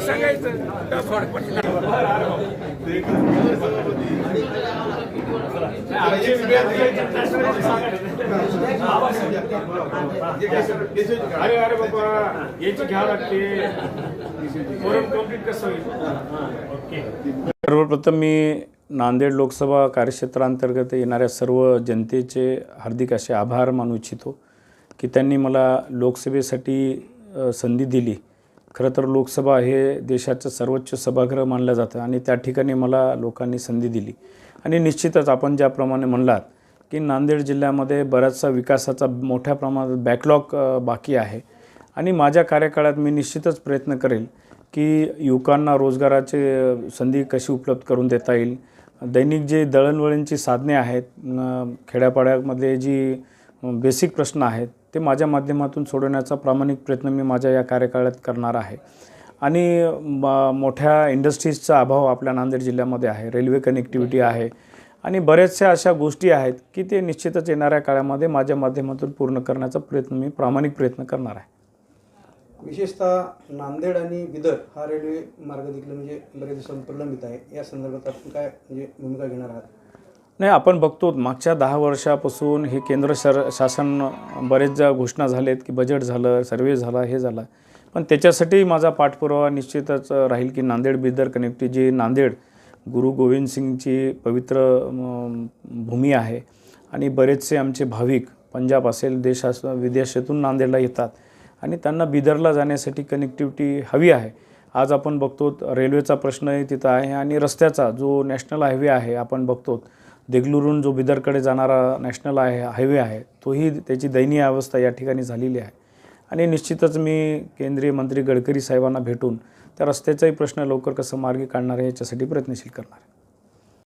सांगायचं अरे अरे बाबा याची घ्यावं लागते. फोरम कंप्लीट कसं होईल? ओके. सर्वप्रथम मी नांदेड लोकसभा कार्यक्षेत्रांतर्गत येणाऱ्या सर्व जनतेचे हार्दिक असे आभार मानू इच्छितो की त्यांनी मला लोकसभेसाठी संधी दिली. खरं तर लोकसभा हे देशाचं सर्वोच्च सभागृह मानलं जातं आणि त्या ठिकाणी मला लोकांनी संधी दिली. आणि निश्चितच आपण ज्याप्रमाणे म्हणलात की नांदेड जिल्ह्यामध्ये बऱ्याचसा विकासाचा मोठ्या प्रमाणात बॅकलॉग बाकी आहे. आणि माझ्या कार्यकाळात मी निश्चितच प्रयत्न करेल की युवकांना रोजगाराचे संधी कशी उपलब्ध करून देता येईल. दैनिक जे दळणवळणची साधने आहेत खेड्यापाड्यामध्ये जी बेसिक प्रश्न आहेत ते माझ्या माध्यमातून सोडवण्याचा प्रामाणिक प्रयत्न मी माझ्या या कार्यकाळात करणार आहे. आणि म- मोठ्या इंडस्ट्रीजचा अभाव आपल्या नांदेड जिल्ह्यामध्ये आहे. रेल्वे कनेक्टिव्हिटी आहे. आणि बऱ्याचशा अशा गोष्टी आहेत की ते निश्चितच येणाऱ्या काळामध्ये माझ्या माध्यमातून पूर्ण करण्याचा प्रयत्न मी प्रामाणिक प्रयत्न करणार आहे. विशेषतः नांदेड आणि बिदर हा रेल्वे मार्ग देखील म्हणजे बरेच प्रलंबित आहे. या संदर्भात आपण काय म्हणजे भूमिका घेणार आहात? नाही आपण बघतो मागच्या दहा वर्षापासून हे केंद्र शर शासन बरेच ज्या घोषणा झालेत की बजेट झालं सर्वे झाला हे झालं. पण त्याच्यासाठी माझा पाठपुरावा निश्चितच राहील की नांदेड बिदर कनेक्टिव्ह जी नांदेड गुरु गोविंद सिंगची पवित्र भूमी आहे. आणि बरेचसे आमचे भाविक पंजाब असेल देशा विदेशातून नांदेडला येतात. आणि त्यांना बिदरला जाण्यासाठी कनेक्टिव्हिटी हवी आहे. आज आपण बघतो रेल्वेचा प्रश्नही तिथं आहे आणि रस्त्याचा जो नॅशनल हायवे आहे आपण बघतो देगलुरून जो बिदरकडे जाणारा नॅशनल आहे हायवे आहे तोही त्याची दयनीय अवस्था या ठिकाणी झालेली आहे. आणि निश्चितच मी केंद्रीय मंत्री गडकरी साहेबांना भेटून त्या रस्त्याचाही प्रश्न लवकर कसं मार्गी काढणार आहे याच्यासाठी प्रयत्नशील करणार आहे.